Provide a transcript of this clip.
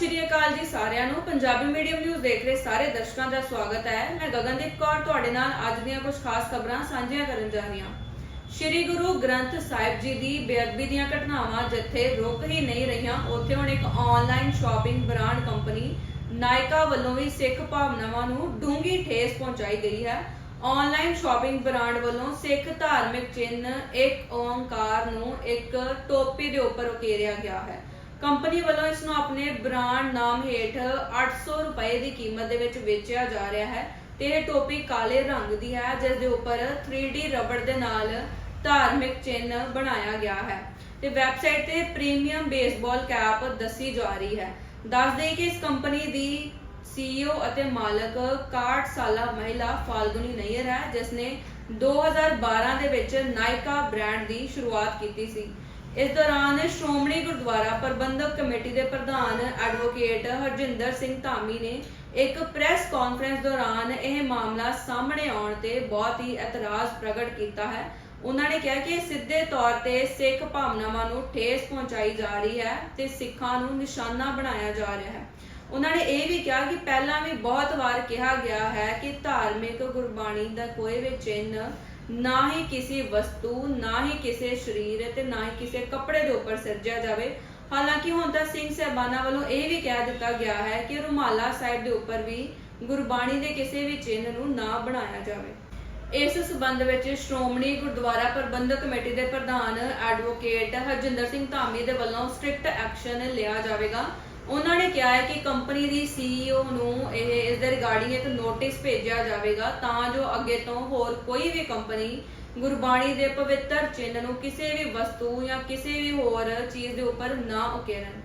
ਸ਼੍ਰੀ ਅਕਾਲ ਜੀ ਸਾਰਿਆਂ ਨੂੰ। ਪੰਜਾਬੀ ਮੀਡੀਅਮ ਨਿਊਜ਼ ਦੇਖ ਰਹੇ ਸਾਰੇ ਦਰਸ਼ਕਾਂ ਦਾ ਸਵਾਗਤ ਹੈ। ਮੈਂ ਗਗਨਦੀਪ ਕੌਰ ਤੁਹਾਡੇ ਨਾਲ ਅੱਜ ਦੀਆਂ ਕੁਝ ਖਾਸ ਖਬਰਾਂ ਸਾਂਝੀਆਂ ਕਰਨ ਜਾ ਰਹੀ ਹਾਂ। ਸ਼੍ਰੀ ਗੁਰੂ ਗ੍ਰੰਥ ਸਾਹਿਬ ਜੀ ਦੀ ਬੇਅਦਬੀ ਦੀਆਂ ਘਟਨਾਵਾਂ ਜਿੱਥੇ ਰੁਕ ਹੀ ਨਹੀਂ ਰਹੀਆਂ, ਉੱਥੇ ਹੁਣ ਇੱਕ online shopping brand company Nykaa ਵੱਲੋਂ ਵੀ ਸਿੱਖ ਭਾਵਨਾਵਾਂ ਨੂੰ ਡੂੰਘੀ ਠੇਸ ਪਹੁੰਚਾਈ ਗਈ ਹੈ। ਆਨਲਾਈਨ ਸ਼ਾਪਿੰਗ ਬ੍ਰਾਂਡ ਵੱਲੋਂ ਸਿੱਖ ਧਾਰਮਿਕ ਚਿੰਨ੍ਹ ਇੱਕ ਓੰਕਾਰ ਨੂੰ ਇੱਕ ਟੋਪੀ ਦੇ ਉੱਪਰ ਉਕੇਰਿਆ ਗਿਆ ਹੈ। ਕੰਪਨੀ ਵੱਲੋਂ ਇਸ ਨੂੰ ਆਪਣੇ ਬ੍ਰਾਂਡ ਨਾਮ ਹੇਠ 800 ਰੁਪਏ ਦੀ ਕੀਮਤ ਦੇ ਵਿੱਚ ਵੇਚਿਆ ਜਾ ਰਿਹਾ ਹੈ ਤੇ ਇਹ ਟੋਪੀ ਕਾਲੇ ਰੰਗ ਦੀ ਹੈ, ਜਿਸ ਦੇ ਉੱਪਰ 3D ਰਬੜ ਦੇ ਨਾਲ ਧਾਰਮਿਕ ਚਿੰਨ੍ਹ ਬਣਾਇਆ ਗਿਆ ਹੈ। ਤੇ ਵੈਬਸਾਈਟ ਤੇ ਪ੍ਰੀਮੀਅਮ ਬੇਸਬਾਲ ਕੈਪ ਦੱਸੀ ਜਾ ਰਹੀ ਹੈ। ਦੱਸ ਦੇਈਏ ਕਿ ਇਸ ਕੰਪਨੀ ਦੀ CEO ਅਤੇ ਮਾਲਕ 61 ਸਾਲਾ ਮਹਿਲਾ ਫਾਲਗੁਨੀ ਨਈਅਰ ਹੈ, ਜਿਸ ਨੇ 2012 ਦੇ ਵਿੱਚ ਨਾਇਕਾ ਬ੍ਰਾਂਡ ਦੀ ਸ਼ੁਰੂਆਤ ਕੀਤੀ ਸੀ। ਇਸ ਦੌਰਾਨ ਸ਼੍ਰੋਮਣੀ ਗੁਰਦੁਆਰਾ ਪ੍ਰਬੰਧਕ ਕਮੇਟੀ ਦੇ ਪ੍ਰਧਾਨ ਐਡਵੋਕੇਟ ਹਰਜਿੰਦਰ ਸਿੰਘ ਧਾਮੀ ਨੇ ਇੱਕ ਪ੍ਰੈਸ ਕਾਨਫਰੰਸ ਦੌਰਾਨ ਇਹ ਮਾਮਲਾ ਸਾਹਮਣੇ ਆਉਣ ਤੇ ਬਹੁਤ ਹੀ ਇਤਰਾਜ਼ ਪ੍ਰਗਟ ਕੀਤਾ ਹੈ। ਉਹਨਾਂ ਨੇ ਕਿਹਾ ਕਿ ਸਿੱਧੇ ਤੌਰ ਤੇ ਸਿੱਖ ਭਾਵਨਾਵਾਂ ਨੂੰ ਠੇਸ ਪਹੁੰਚਾਈ ਜਾ ਰਹੀ ਹੈ ਤੇ ਸਿੱਖਾਂ ਨੂੰ ਨਿਸ਼ਾਨਾ ਬਣਾਇਆ ਜਾ ਰਿਹਾ ਹੈ। ਉਹਨਾਂ ਨੇ ਇਹ ਵੀ ਕਿਹਾ ਕਿ ਪਹਿਲਾਂ ਵੀ ਬਹੁਤ ਵਾਰ ਕਿਹਾ ਗਿਆ ਹੈ ਕਿ ਧਾਰਮਿਕ ਗੁਰਬਾਣੀ ਦਾ ਕੋਈ ਵੀ ਚਿੰਨ੍ਹ ਨਾ ਹੀ ਕਿਸੇ ਵਸਤੂ, ਨਾ ਹੀ ਕਿਸੇ ਸਰੀਰ ਤੇ ਨਾ ਹੀ ਕਿਸੇ ਕੱਪੜੇ ਦੇ ਉੱਪਰ ਸਿਰਜਿਆ ਜਾਵੇ। ਹਾਲਾਂਕਿ ਹੁਣ ਤਾਂ ਸਿੰਘ ਸਹਿਬਾਨਾ ਵੱਲੋਂ ਇਹ ਵੀ ਕਹਿ ਦਿੱਤਾ ਗਿਆ ਹੈ ਕਿ ਰੁਮਾਲਾ ਸਾਹਿਬ ਦੇ ਉੱਪਰ ਵੀ ਗੁਰਬਾਣੀ ਦੇ ਕਿਸੇ ਵੀ ਚਿੰਨ੍ਹ ਨੂੰ ਨਾ ਬਣਾਇਆ ਜਾਵੇ। ਇਸ ਸਬੰਧ ਵਿੱਚ ਸ਼੍ਰੋਮਣੀ ਗੁਰਦੁਆਰਾ ਪ੍ਰਬੰਧਕ ਕਮੇਟੀ ਦੇ ਪ੍ਰਧਾਨ ਐਡਵੋਕੇਟ ਹਰਜਿੰਦਰ ਸਿੰਘ ਧਾਮੀ ਦੇ ਵੱਲੋਂ ਸਟ੍ਰਿਕਟ ਐਕਸ਼ਨ ਲਿਆ ਜਾਵੇਗਾ। ਉਹਨਾਂ ਨੇ ਕਿਹਾ ਹੈ ਕਿ ਕੰਪਨੀ ਦੀ CEO ਨੂੰ ਇਹ ਇਸ ਦੇ ਰਿਗਾਰਡਿੰਗ ਇੱਕ ਨੋਟਿਸ ਭੇਜਿਆ ਜਾਵੇਗਾ ਤਾਂ ਜੋ ਅੱਗੇ ਤੋਂ ਹੋਰ ਕੋਈ ਵੀ ਕੰਪਨੀ ਗੁਰਬਾਣੀ ਦੇ ਪਵਿੱਤਰ ਚਿੰਨ੍ਹ ਨੂੰ ਕਿਸੇ ਵੀ ਵਸਤੂ ਜਾਂ ਕਿਸੇ ਵੀ ਹੋਰ ਚੀਜ਼ ਦੇ ਉੱਪਰ ਨਾ ਉਕੇਰਨ।